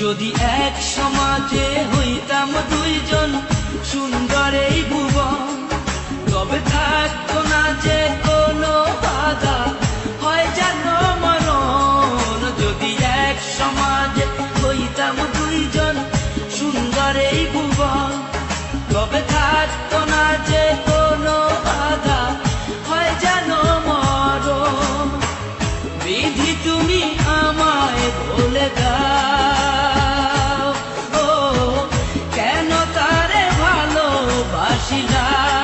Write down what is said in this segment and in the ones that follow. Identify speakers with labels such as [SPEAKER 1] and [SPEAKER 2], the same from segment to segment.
[SPEAKER 1] যদি এক সমাজে হইতাম দুইজন সুন্দর এই ভুবন, তবে থাকতো না যে কোনো বাধা। হয় যেন মরণ যদি এক সমাজে হইতাম দুইজন সুন্দর এই ভুবন, তবে থাকতো না যে কোনো বাধা। হয় যেন মরণ, বিধি তুমি আমায় বলে দাও। cidade.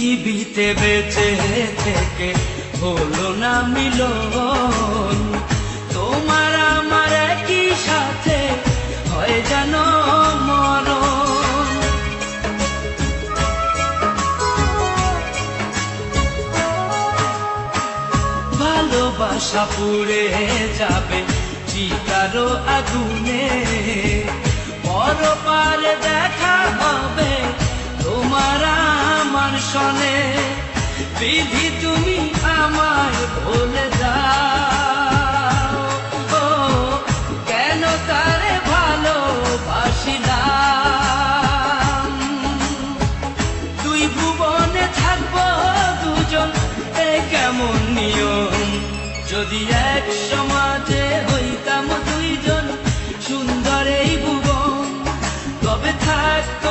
[SPEAKER 1] পৃথিবীতে বেঁচে থেকে হলো না মিলন। তোমার আমার একই সাথে হয় যেন ভালোবাসা পুড়ে যাবে চিতারো আগুনে। পর পারে দেখা হবে, তোমার সনে, বিধি তুমি আমায় বলে দাও। কেন তারে ভালোবাসিলাম? দুই ভুবনে থাকব দুজন, এ কেমন নিয়ম? যদি এক সমাজে হইতাম দুইজন, সুন্দর এই ভুবন, তবে থাকতো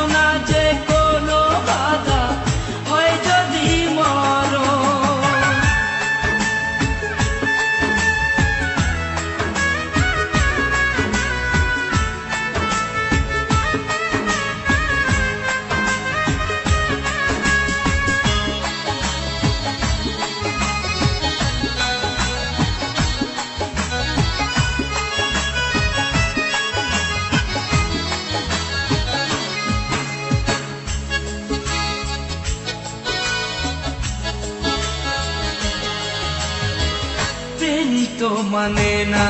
[SPEAKER 1] প্রেম তো মানে না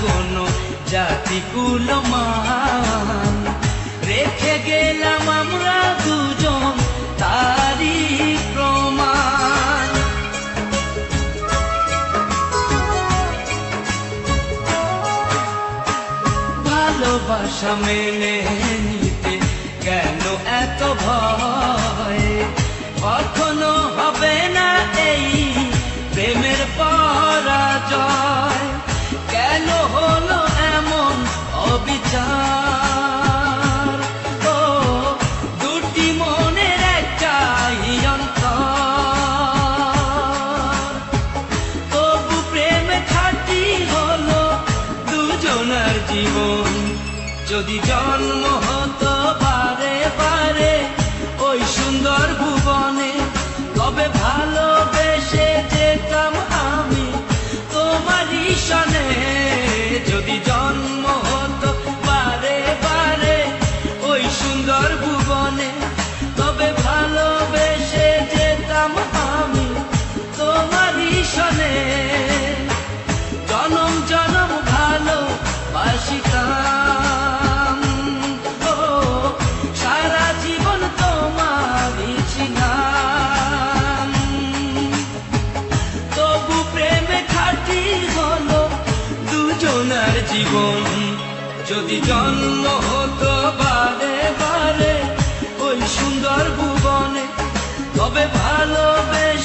[SPEAKER 1] কোনো জাতি কুলমান রেখে গেলাম আমরা দুজন তারি ভালোবাসা মেনে নিতে কেন এত ভয়? কখনো হবে না জীবন। যদি জন্ম হতো বারে বারে তার জীবন যদি জন্ম হতো বারে বারে ওই সুন্দর ভুবনে তবে ভালোবেসে